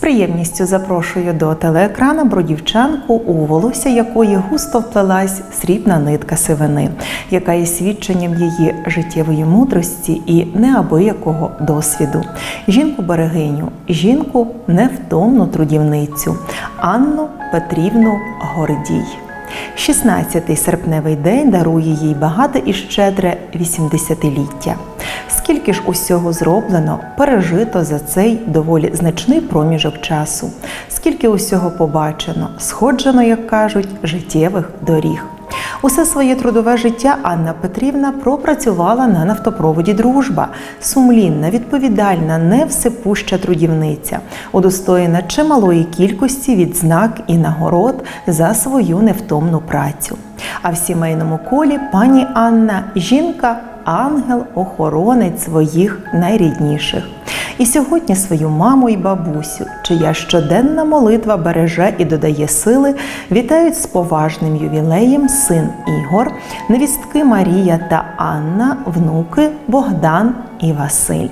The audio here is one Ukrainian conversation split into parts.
приємністю запрошую до телеекрана бродівчанку, у волосся якої густо вплелась срібна нитка сивини, яка є свідченням її життєвої мудрості і неабиякого досвіду. Жінку берегиню, жінку невтомну трудівницю, Анну Петрівну Гордій. 16-й серпневий день дарує їй багате і щедре 80-ліття. Скільки ж усього зроблено, пережито за цей доволі значний проміжок часу, скільки усього побачено, сходжено, як кажуть, життєвих доріг. Усе своє трудове життя Анна Петрівна пропрацювала на нафтопроводі Дружба, сумлінна, відповідальна, невсипуща трудівниця, удостоєна чималої кількості відзнак і нагород за свою невтомну працю. А в сімейному колі пані Анна жінка ангел-охоронець своїх найрідніших. І сьогодні свою маму і бабусю, чия щоденна молитва береже і додає сили, вітають з поважним ювілеєм син Ігор, невістки Марія та Анна, внуки Богдан і Василь.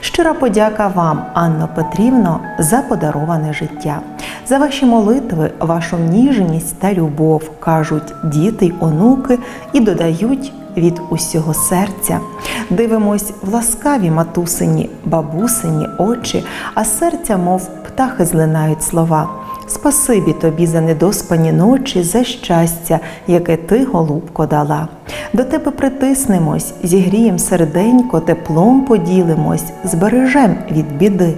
Щира подяка вам, Анно Петрівно, за подароване життя, за ваші молитви, вашу ніжність та любов, кажуть діти й онуки і додають від усього серця. Дивимось в ласкаві матусині, бабусині очі, а серця, мов птахи, злинають слова. Спасибі тобі за недоспані ночі, за щастя, яке ти, голубко, дала. До тебе притиснемось, зігрієм серденько, теплом поділимось, збережем від біди.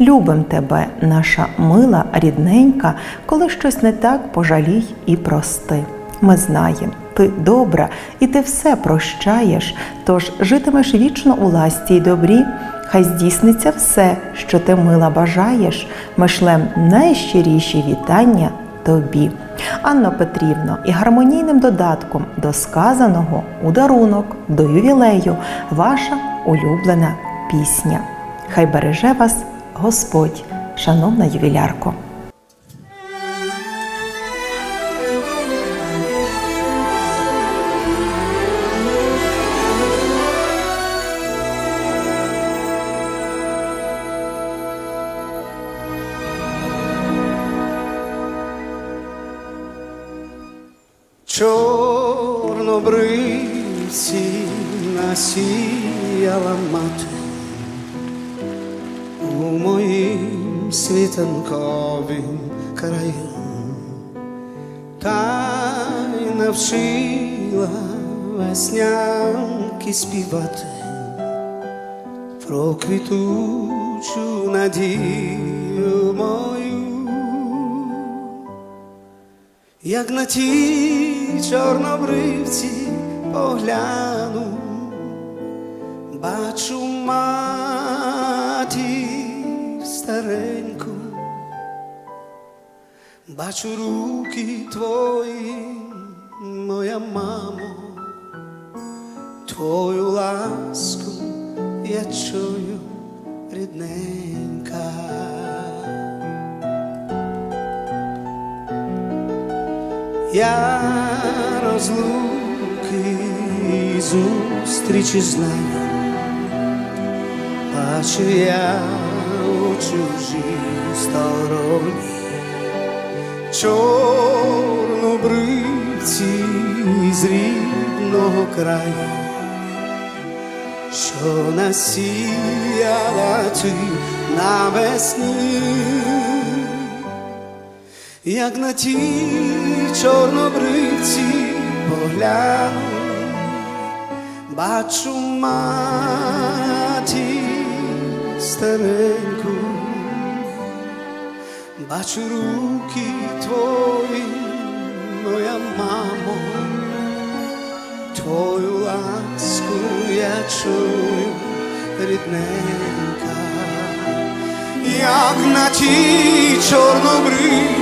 Любим тебе, наша мила, рідненька, коли щось не так пожалій і прости. Ми знаємо, ти добра, і ти все прощаєш, тож житимеш вічно у ласті й добрі. Хай здійсниться все, що ти мила бажаєш, ми шлем найщиріші вітання тобі. Анно Петрівно, і гармонійним додатком до сказаного у дарунок до ювілею ваша улюблена пісня. Хай береже вас Господь, шановна ювілярко. Чорнобривці насіяла мати. У моїм світанковім краю, та й навчила веснянки співати. Про квітучу надію мою. Як на ті чорнобривці погляну, бачу матір стареньку, бачу руки твої, моя мамо, твою ласку я чую рідненька. Я розлуки і зустрічі знаю, бачу я у чужій стороні, чорнобривці з рідного краю, що насіяла ти навесні як на ті чорнобривці погляну, бачу маті стареньку, бачу руки твої, моя мамо, твою ласку я чую рідненька. Як на ті чорнобривці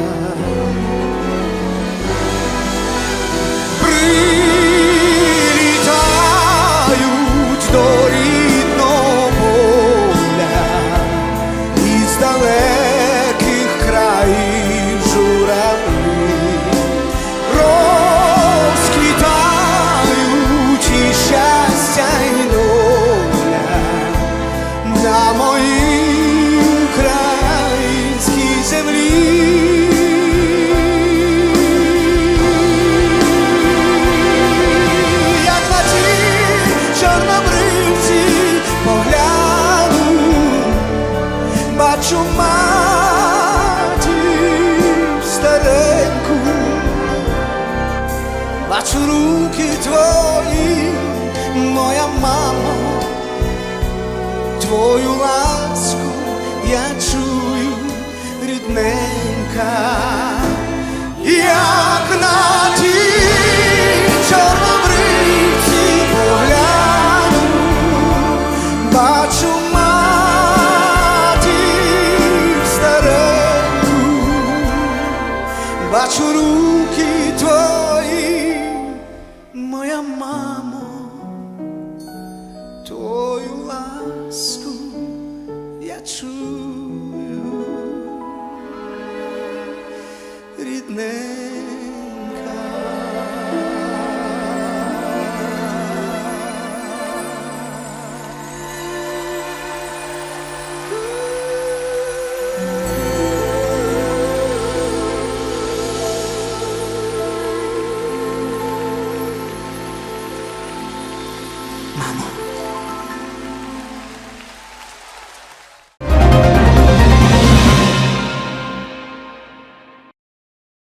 плачу матір стареньку, бачу руки твої, моя мама, твою ласку я чую рідненька. Я бачу